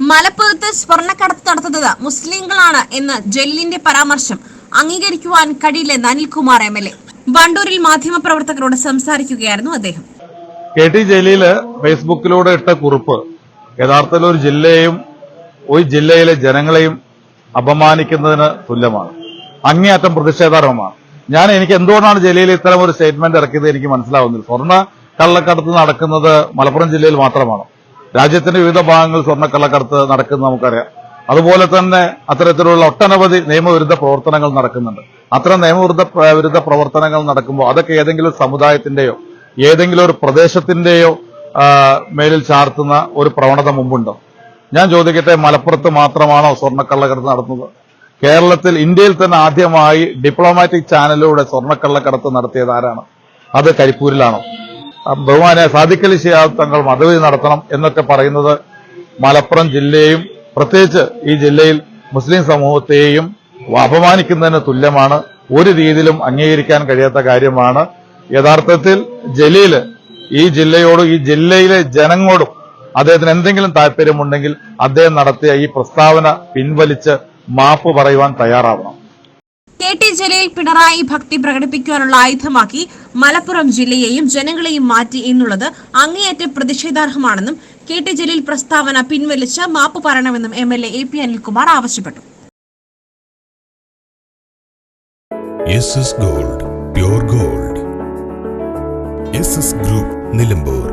പ്രതിരോധത്തിൽ സ്വർണക്കടത്ത് നടത്തുന്നത് മുസ്ലിങ്ങളാണ് എന്ന ജെല്ലിന്റെ പരാമർശം അംഗീകരിക്കുവാൻ കഴിയില്ലെന്ന് അനിൽകുമാർ എം എൽ എ. വണ്ടൂരിൽ മാധ്യമപ്രവർത്തകരോട് സംസാരിക്കുകയായിരുന്നു അദ്ദേഹം. കെ ടി ജലീൽ ഫേസ്ബുക്കിലൂടെ ഇട്ട കുറിപ്പ്. യഥാർത്ഥത്തിൽ ഒരു ജില്ലയെയും ഒരു ജില്ലയിലെ ജനങ്ങളെയും അപമാനിക്കുന്നതിന് തുല്യമാണ്. അങ്ങേയറ്റം പ്രതിഷേധാർഹമാണ്. ഞാൻ എനിക്ക് എന്തുകൊണ്ടാണ് ജലീൽ ഇത്തരം ഒരു സ്റ്റേറ്റ്മെന്റ് ഇറക്കിയത് എനിക്ക് മനസ്സിലാവുന്നില്ല. സ്വർണ കള്ളക്കടത്ത് നടക്കുന്നത് മലപ്പുറം ജില്ലയിൽ മാത്രമാണ്. രാജ്യത്തിന്റെ വിവിധ ഭാഗങ്ങളിൽ സ്വർണക്കള്ളക്കടത്ത് നടക്കുന്നത് നമുക്കറിയാം. അതുപോലെ തന്നെ അത്തരത്തിലുള്ള ഒട്ടനവധി നിയമവിരുദ്ധ പ്രവർത്തനങ്ങൾ നടക്കുന്നുണ്ട്. അത്തരം നിയമവിരുദ്ധ വിരുദ്ധ പ്രവർത്തനങ്ങൾ നടക്കുമ്പോൾ അതൊക്കെ ഏതെങ്കിലും സമുദായത്തിന്റെയോ ഏതെങ്കിലും ഒരു പ്രദേശത്തിന്റെയോ മേലിൽ ചാർത്തുന്ന ഒരു പ്രവണത മുമ്പുണ്ടോ? ഞാൻ ചോദിക്കട്ടെ മലപ്പുറത്ത് മാത്രമാണോ സ്വർണക്കള്ളക്കടത്ത് നടത്തുന്നത്? കേരളത്തിൽ ഇന്ത്യയിൽ തന്നെ ആദ്യമായി ഡിപ്ലോമാറ്റിക് ചാനലിലൂടെ സ്വർണക്കള്ളക്കടത്ത് നടത്തിയത് ആരാണ്? അത് കരിപ്പൂരിലാണോ? ബഹുമാനെ സാധിക്കലി ശിഹാബ് തങ്ങൾ മതവിധി നടത്തണം എന്നൊക്കെ പറയുന്നത് മലപ്പുറം ജില്ലയും പ്രത്യേകിച്ച് ഈ ജില്ലയിൽ മുസ്ലിം സമൂഹത്തെയും അപമാനിക്കുന്നതിന് തുല്യമാണ്. ഒരു രീതിയിലും അംഗീകരിക്കാൻ കഴിയാത്ത കാര്യമാണ്. യഥാർത്ഥത്തിൽ ജലീൽ ഈ ജില്ലയോടും ഈ ജില്ലയിലെ ജനങ്ങളോടും അദ്ദേഹത്തിന് എന്തെങ്കിലും താല്പര്യമുണ്ടെങ്കിൽ അദ്ദേഹം നടത്തിയ ഈ പ്രസ്താവന പിൻവലിച്ച് മാപ്പ് പറയുവാൻ തയ്യാറാവണം. കെ ടി ജലീൽ പിണറായി ഭക്തി പ്രകടിപ്പിക്കുവാനുള്ള ആയുധമാക്കി മലപ്പുറം ജില്ലയെയും ജനങ്ങളെയും മാറ്റി എന്നുള്ളത് അങ്ങേയറ്റം പ്രതിഷേധാർഹമാണെന്നും കെ ടി ജലീൽ പ്രസ്താവന പിൻവലിച്ച് മാപ്പ് പറയണമെന്നും M L A A P Anilkumar ആവശ്യപ്പെട്ടു. Gold gold. ഗ്രൂപ്പ് നിലമ്പൂർ.